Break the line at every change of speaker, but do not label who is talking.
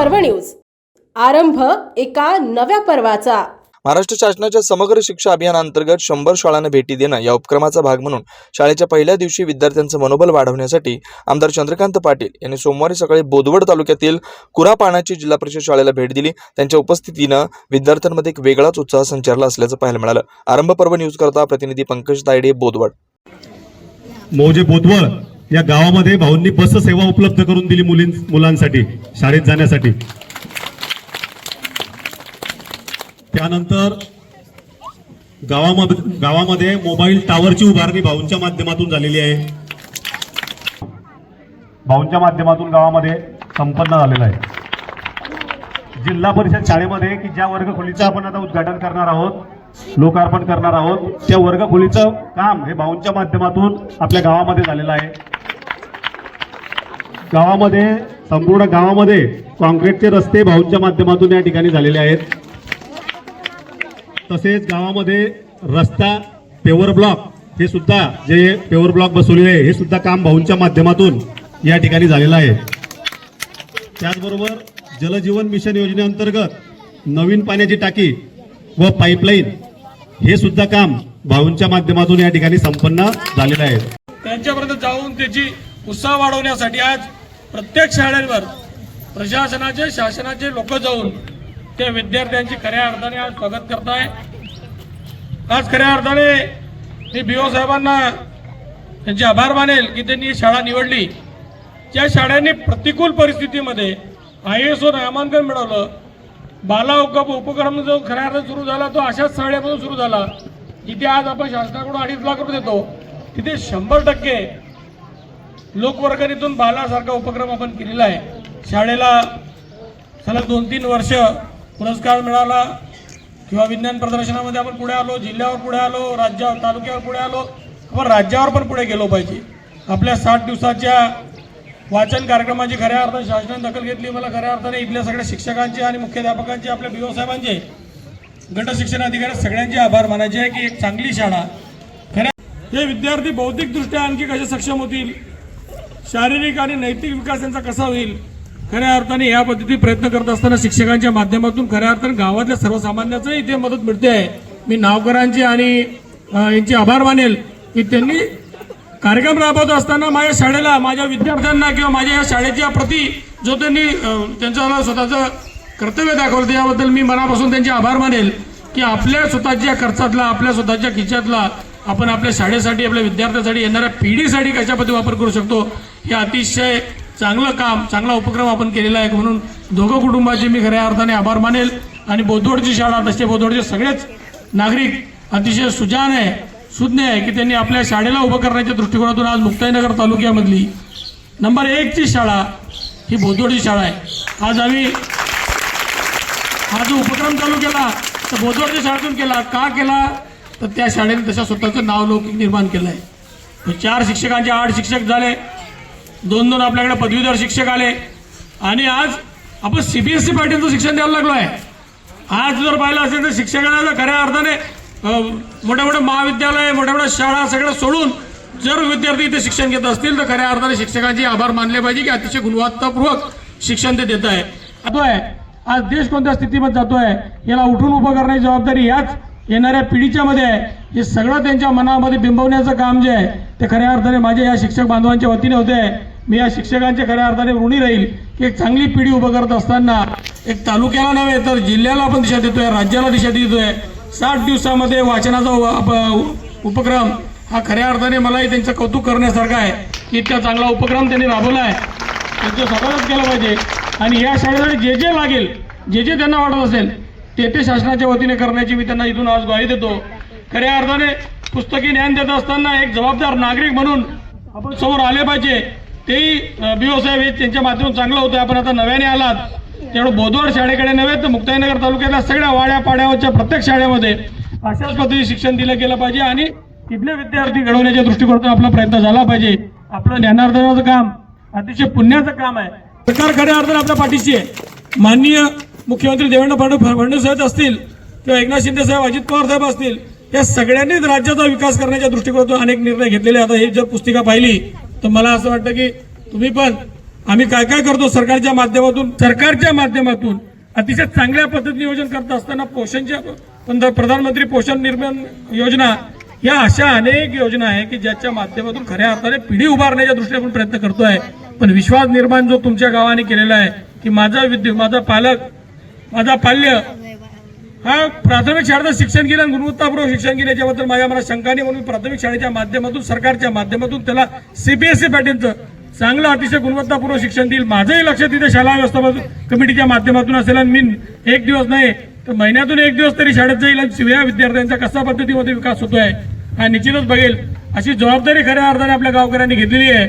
पर्व न्यूज. आरंभ एका नव्या पर्वाचा.
महाराष्ट्र शासनाच्या समग्र शिक्षा अभियानांतर्गत शंभर शाळांना भेटी देणं या उपक्रमाचा भाग म्हणून शाळेच्या पहिल्या दिवशी विद्यार्थ्यांचं मनोबल वाढवण्यासाठी आमदार चंद्रकांत पाटील यांनी सोमवारी सकाळी बोदवड तालुक्यातील कुरापाणाची जिल्हा परिषद शाळेला भेट दिली. त्यांच्या उपस्थितीनं विद्यार्थ्यांमध्ये एक वेगळाच उत्साह संचारला असल्याचं पाहायला मिळालं. आरंभ पर्व न्यूज करता प्रतिनिधी पंकज तायडे बोदवड
मौजे बोदवळ या गावामध्ये भाऊंनी बस सेवा उपलब्ध करून दिली मुलीं मुलांसाठी शाळेत जाण्यासाठी. त्यानंतर गावामध्ये गावामध्ये मोबाईल टावरची उभारणी भाऊंच्या माध्यमातून झालेली आहे. भाऊंच्या माध्यमातून गावामध्ये संपन्न झालेला आहे. जिल्हा परिषद शाळेमध्ये की ज्या वर्गखोलीचं आपण आता उद्घाटन करणार आहोत लोकार्पण करणार आहोत त्या वर्गखोलीचं काम हे भाऊंच्या माध्यमातून आपल्या गावामध्ये झालेलं आहे. गावामध्ये संपूर्ण गावामध्ये काँक्रीटचे रस्ते भाऊंच्या माध्यमातून या ठिकाणी झालेले आहेत. तसेच गावामध्ये रस्ता पेवर ब्लॉक हे सुद्धा जे पेवर ब्लॉक बसवलेले आहे हे सुद्धा काम भाऊंच्या माध्यमातून या ठिकाणी झालेलं आहे. त्याचबरोबर जलजीवन मिशन योजनेअंतर्गत नवीन पाण्याची टाकी व पाईपलाईन हे सुद्धा काम भाऊंच्या माध्यमातून या ठिकाणी संपन्न झालेलं आहे.
त्यांच्यापर्यंत जाऊन त्याची उत्साह वाढवण्यासाठी आज प्रत्येक शाळेवर प्रशासनाचे शासनाचे लोक जाऊन त्या विद्यार्थ्यांची खऱ्या अर्थाने आज स्वागत करताय. आज खऱ्या अर्थाने मी बी ओ साहेबांना त्यांचे आभार मानेल की त्यांनी ही शाळा निवडली. ज्या शाळांनी प्रतिकूल परिस्थितीमध्ये आय एस ओ नामांकन मिळवलं. बाला उप उपक्रम जो खऱ्या अर्थाने सुरू झाला तो अशाच शाळेपासून सुरू झाला जिथे आज आपण शासनाकडून अडीच लाख रुपये देतो तिथे शंभर टक्के लोकवर्गणीतून बालासारखा उपक्रम आपण केलेला आहे. शाळेला सलग दोन तीन वर्ष पुरस्कार मिळाला. किंवा विज्ञान प्रदर्शनामध्ये आपण पुढे आलो जिल्ह्यावर पुढे आलो राज्यावर तालुक्यावर पुढे आलो आपण राज्यावर पण पुढे गेलो पाहिजे. आपल्या साठ दिवसाच्या वाचन कार्यक्रमाची खऱ्या अर्थाने शासनाने दखल घेतली. मला खऱ्या अर्थाने इथल्या सगळ्या शिक्षकांचे आणि मुख्याध्यापकांचे आपल्या बी साहेबांचे गट शिक्षण अधिकारी सगळ्यांचे आभार मानायचे आहे की एक चांगली शाळा. खऱ्या हे विद्यार्थी बौद्धिकदृष्ट्या आणखी कसे सक्षम होतील? शारीरिक आणि नैतिक विकास यांचा कसा होईल? खऱ्या अर्थाने या पद्धती प्रयत्न करत असताना शिक्षकांच्या माध्यमातून खऱ्या अर्थाने गावातल्या सर्वसामान्याचं इथे मदत मिळते आहे. मी नावकरांचे आणि यांचे आभार मानेल की त्यांनी कार्यक्रम राबवत असताना माझ्या शाळेला माझ्या विद्यार्थ्यांना किंवा माझ्या या शाळेच्या प्रती जो त्यांनी त्यांच्याला त्यांचं स्वतःचं कर्तव्य दाखवलं त्याबद्दल मी मनापासून त्यांचे आभार मानेल की आपल्या स्वतःच्या खर्चातला आपल्या स्वतःच्या खिशातला आपण आपल्या शाळेसाठी आपल्या विद्यार्थ्यासाठी येणाऱ्या पिढीसाठी कशा पद्धती वापर करू शकतो? हे अतिशय चांगलं काम चांगला उपक्रम आपण केलेला आहे म्हणून दोघं कुटुंबाचे मी खऱ्या अर्थाने आभार मानेल. आणि बोधवडची शाळा तसे बोधवडचे सगळेच नागरिक अतिशय सुजान आहे सुज्ञ आहे की त्यांनी आपल्या शाळेला उभं करण्याच्या दृष्टिकोनातून आज मुक्ताईनगर तालुक्यामधली नंबर एकची शाळा ही बोधवडची शाळा आहे. आज आम्ही हा जो उपक्रम चालू केला तर बोधवडच्या शाळेतून केला. का केला? तर त्या शाळेने तशा स्वतःचं नावलौकिक निर्माण केलं आहे चार शिक्षकांचे आठ शिक्षक झाले. दोन दोन आपल्याकडे पदवीधर शिक्षक आले. आणि आज आपण सी बी एस सी पॅटर्नचं शिक्षण द्यायला लागलो आहे आज जर पाहिलं असेल तर शिक्षकांना जर खऱ्या अर्थाने मोठ्या मोठ्या महाविद्यालय मोठ्या मोठ्या शाळा सगळं सोडून जर विद्यार्थी इथे शिक्षण घेत असतील तर खऱ्या अर्थाने शिक्षकांचे आभार मानले पाहिजे की अतिशय गुणवत्तापूर्वक शिक्षण ते देत आहे. जातोय. आज देश कोणत्या स्थितीमध्ये जातोय याला उठून उभं करण्याची जबाबदारी याच येणाऱ्या पिढीच्यामध्ये आहे. हे सगळं त्यांच्या मनामध्ये बिंबवण्याचं काम जे आहे ते खऱ्या अर्थाने माझ्या या शिक्षक बांधवांच्या वतीने होते. आहे मी या शिक्षकांच्या खऱ्या अर्थाने ऋणी राहील. की एक चांगली पिढी उभं करत असताना एक तालुक्याला नव्हे तर जिल्ह्याला आपण दिशा देतोय राज्याला दिशा देतोय. साठ दिवसामध्ये वाचनाचा उपक्रम हा खऱ्या अर्थाने मलाही त्यांचं कौतुक करण्यासारखा आहे. की इतका चांगला उपक्रम त्यांनी राबवला आहे. त्यांचं स्वागतच केलं पाहिजे. आणि या शाळेसाठी जे जे लागेल जे जे त्यांना वाटत असेल ते ते शासनाच्या वतीने करण्याची मी त्यांना इथून आज ग्वाही देतो. खऱ्या अर्थाने पुस्तकी ज्ञान देत असताना एक जबाबदार नागरिक म्हणून आपण समोर आले पाहिजे. तेही बी ओ साहेब हे त्यांच्या माध्यमातून चांगलं होतं आपण आता नव्याने आलात. त्यामुळे बोधवड शाळेकडे नव्हे तर मुक्ताईनगर तालुक्यातल्या सगळ्या वाड्या पाड्यावरच्या प्रत्येक शाळेमध्ये अशाच पद्धतीने शिक्षण दिलं गेलं पाहिजे आणि तिथले विद्यार्थी घडवण्याच्या दृष्टिकोनातून आपला प्रयत्न झाला पाहिजे. आपलं ज्ञानार्जनाचं काम अतिशय पुण्याचं काम आहे. सरकार खऱ्या अर्थाने आपल्या पाठीशी आहे. माननीय मुख्यमंत्री देवेंद्र फडणवीस फडणवीस साहेब असतील किंवा एकनाथ शिंदे साहेब अजित पवार साहेब असतील या सगळ्यांनीच राज्याचा विकास करण्याच्या दृष्टिकोनातून अनेक निर्णय घेतलेले आता ही जर पुस्तिका पाहिली तर मला असं वाटतं की तुम्ही पण आम्ही काय काय करतो सरकारच्या माध्यमातून सरकारच्या माध्यमातून अतिशय चांगल्या पद्धतीने नियोजन करत असताना पोषणच्या प्रधानमंत्री पोषण निर्माण योजना या अशा अनेक योजना आहे की ज्याच्या माध्यमातून खऱ्या अर्थाने पिढी उभारण्याच्या दृष्टीने आपण प्रयत्न करतोय. पण विश्वास निर्माण जो तुमच्या गावाने केलेला आहे की माझा विद्यू माझा पालक माझा पाल्य हा प्राथमिक शाळेचं शिक्षण केलं आणि गुणवत्तापूर्वक शिक्षण केल्याच्याबद्दल माझ्या मला शंका नाही. म्हणून प्राथमिक शाळेच्या माध्यमातून सरकारच्या माध्यमातून त्याला सीबीएसई पॅटर्नचं चांगलं अतिशय गुणवत्तापूर्वक शिक्षण देईल. माझंही लक्ष तिथे शाळा व्यवस्थापन कमिटीच्या माध्यमातून असेल आणि मी एक दिवस नाही तर महिन्यातून एक दिवस तरी शाळेत जाईल आणि या विद्यार्थ्यांचा कसा पद्धतीमध्ये विकास होतोय हा निश्चितच बघेल. अशी जबाबदारी खऱ्या अर्थाने आपल्या गावकऱ्यांनी घेतलेली आहे.